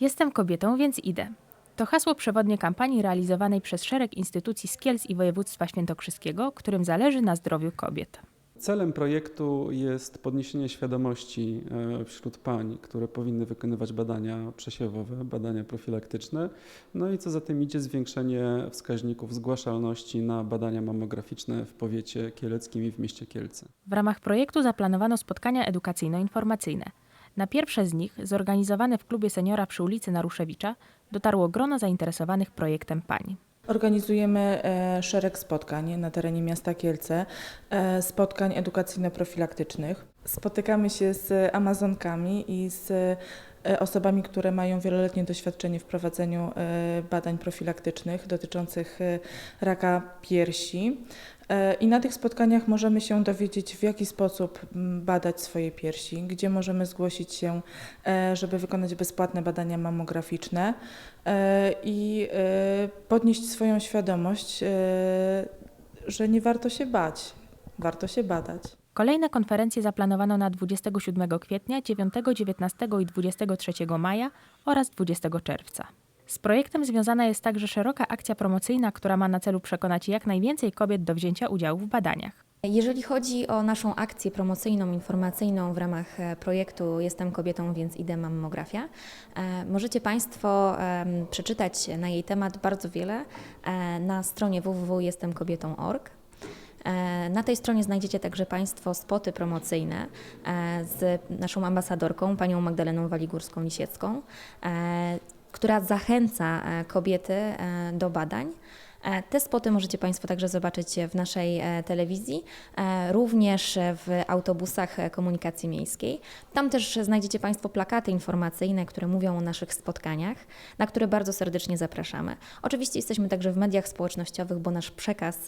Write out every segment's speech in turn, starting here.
Jestem kobietą, więc idę. To hasło przewodnie kampanii realizowanej przez szereg instytucji z Kielc i województwa świętokrzyskiego, którym zależy na zdrowiu kobiet. Celem projektu jest podniesienie świadomości e, wśród pań, które powinny wykonywać badania przesiewowe, badania profilaktyczne, no i co za tym idzie zwiększenie wskaźników zgłaszalności na badania mammograficzne w powiecie kieleckim i w mieście Kielce. W ramach projektu zaplanowano spotkania edukacyjno-informacyjne. Na pierwsze z nich, zorganizowane w klubie seniora przy ulicy Naruszewicza, dotarło grono zainteresowanych projektem pań. Organizujemy e, szereg spotkań na terenie miasta Kielce, e, spotkań edukacyjno-profilaktycznych. Spotykamy się z Amazonkami i z e, osobami, które mają wieloletnie doświadczenie w prowadzeniu e, badań profilaktycznych dotyczących e, raka piersi. I na tych spotkaniach możemy się dowiedzieć, w jaki sposób badać swoje piersi, gdzie możemy zgłosić się, żeby wykonać bezpłatne badania mammograficzne i podnieść swoją świadomość, że nie warto się bać, warto się badać. Kolejne konferencje zaplanowano na 27 kwietnia, 9, 19 i 23 maja oraz 20 czerwca. Z projektem związana jest także szeroka akcja promocyjna, która ma na celu przekonać jak najwięcej kobiet do wzięcia udziału w badaniach. Jeżeli chodzi o naszą akcję promocyjną, informacyjną w ramach e, projektu Jestem kobietą, więc idę mammografia, e, możecie Państwo przeczytać na jej temat bardzo wiele e, na stronie www.jestemkobietą.org. E, Na tej stronie znajdziecie także Państwo spoty promocyjne e, z naszą ambasadorką, panią Magdaleną Waligórską-Lisiecką, e, która zachęca kobiety do badań. E, Te spoty możecie Państwo także zobaczyć w naszej e, telewizji, e, również w autobusach komunikacji miejskiej. Tam też znajdziecie Państwo plakaty informacyjne, które mówią o naszych spotkaniach, na które bardzo serdecznie zapraszamy. Oczywiście jesteśmy także w mediach społecznościowych, bo nasz przekaz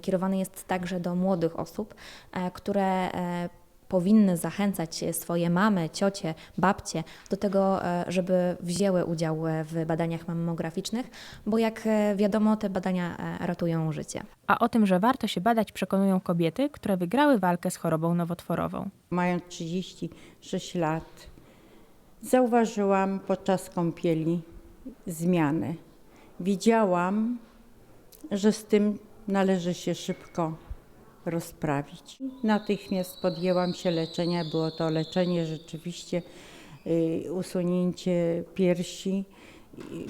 kierowany jest także do młodych osób, które powinny zachęcać swoje mamy, ciocie, babcie do tego, e, żeby wzięły udział e, w badaniach mammograficznych, bo jak e, wiadomo, te badania ratują życie. A o tym, że warto się badać, przekonują kobiety, które wygrały walkę z chorobą nowotworową. Mając 36 lat, zauważyłam podczas kąpieli zmiany. Widziałam, że z tym należy się szybko rozprawić. Natychmiast podjęłam się leczenia. Było to leczenie rzeczywiście, y, usunięcie piersi,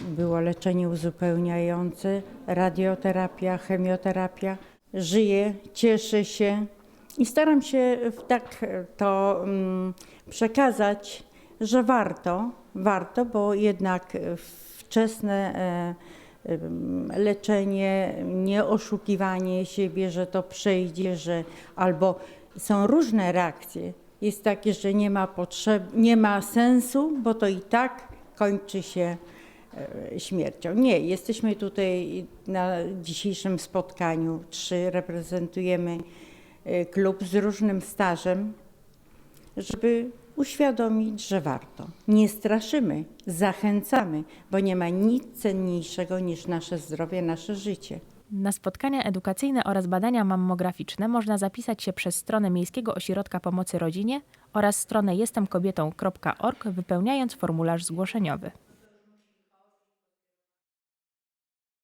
było leczenie uzupełniające, radioterapia, chemioterapia. Żyję, cieszę się i staram się tak to mm, przekazać, że warto, warto, bo jednak wczesne e, leczenie, nie oszukiwanie siebie, że to przejdzie, że albo są różne reakcje. Jest takie, że nie ma potrzeb, nie ma sensu, bo to i tak kończy się e, śmiercią. Nie, jesteśmy tutaj na dzisiejszym spotkaniu. Trzy reprezentujemy e, klub z różnym stażem, żeby uświadomić, że warto. Nie straszymy, zachęcamy, bo nie ma nic cenniejszego niż nasze zdrowie, nasze życie. Na spotkania edukacyjne oraz badania mammograficzne można zapisać się przez stronę Miejskiego Ośrodka Pomocy Rodzinie oraz stronę jestemkobietą.org wypełniając formularz zgłoszeniowy.